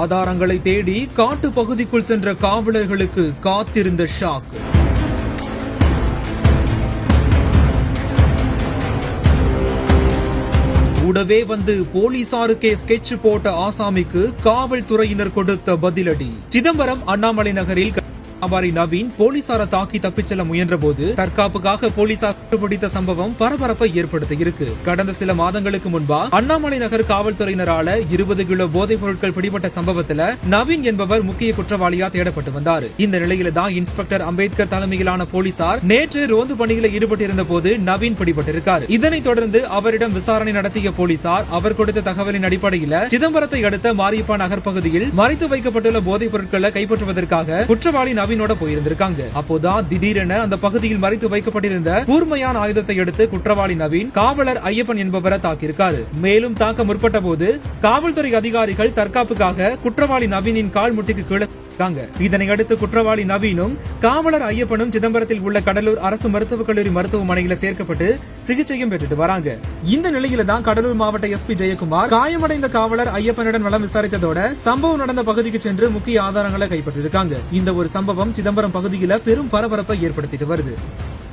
ஆதாரங்களை தேடி காட்டு பகுதிக்குள் சென்ற காவலர்களுக்கு காத்திருந்த ஷாக். கூடவே வந்து போலீசாருக்கே ஸ்கெட்ச் போட்ட ஆசாமிக்கு காவல்துறையினர் கொடுத்த பதிலடி. சிதம்பரம் அண்ணாமலை நகரில் வியாபாரி நவீன் போலீசார தாக்கி தப்பிச் செல்ல முயன்ற போது தற்காப்புக்காக போலீசார் கண்டுபிடித்த சம்பவம் பரபரப்பை ஏற்படுத்தியிருக்கு. கடந்த சில மாதங்களுக்கு முன்பா அண்ணாமலை நகர் காவல்துறையினரால இருபது கிலோ போதைப் பொருட்கள் பிடிபட்ட சம்பவத்துல நவீன் என்பவர் முக்கிய குற்றவாளியா தேடப்பட்டு வந்தார். இந்த நிலையில தான் இன்ஸ்பெக்டர் அம்பேத்கர் தலைமையிலான போலீசார் நேற்று ரோந்து பணியில் ஈடுபட்டிருந்த போது நவீன் பிடிபட்டிருக்கார். இதனைத் தொடர்ந்து அவரிடம் விசாரணை நடத்திய போலீசார் அவர் கொடுத்த தகவலின் அடிப்படையில் சிதம்பரத்தை அடுத்த மாரியப்பா நகர் பகுதியில் மறைத்து வைக்கப்பட்டுள்ள போதைப் பொருட்களை கைப்பற்றுவதற்காக குற்றவாளி நவீன் நவீனோட போயிருந்திருக்காங்க. அப்போதான் திடீரென அந்த பகுதியில் மறைத்து வைக்கப்பட்டிருந்த கூர்மையான ஆயுதத்தை எடுத்து குற்றவாளி நவீன் காவலர் ஐயப்பன் என்பவரை தாக்கியிருக்காரு. மேலும் தாக்க முற்பட்ட போது காவல்துறை அதிகாரிகள் தற்காப்புக்காக குற்றவாளி நவீனின் கால் முட்டிக்கு கீழே இருக்காங்க. இதனை அடுத்து குற்றவாளி நவீனும் காவலர் ஐயப்பனும் சிதம்பரத்தில் உள்ள கடலூர் அரசு மருத்துவக் கல்லூரி மருத்துவமனையில சேர்க்கப்பட்டு சிகிச்சையும் பெற்றுட்டு வராங்க. இந்த நிலையில தான் கடலூர் மாவட்ட எஸ்பி ஜெயக்குமார் காயமடைந்த காவலர் ஐயப்பனிடம் நலம் விசாரித்ததோட சம்பவம் நடந்த பகுதிக்கு சென்று முக்கிய ஆதாரங்களை கைப்பற்றிருக்காங்க. இந்த ஒரு சம்பவம் சிதம்பரம் பகுதியில பெரும் பரபரப்பை ஏற்படுத்திட்டு வருது.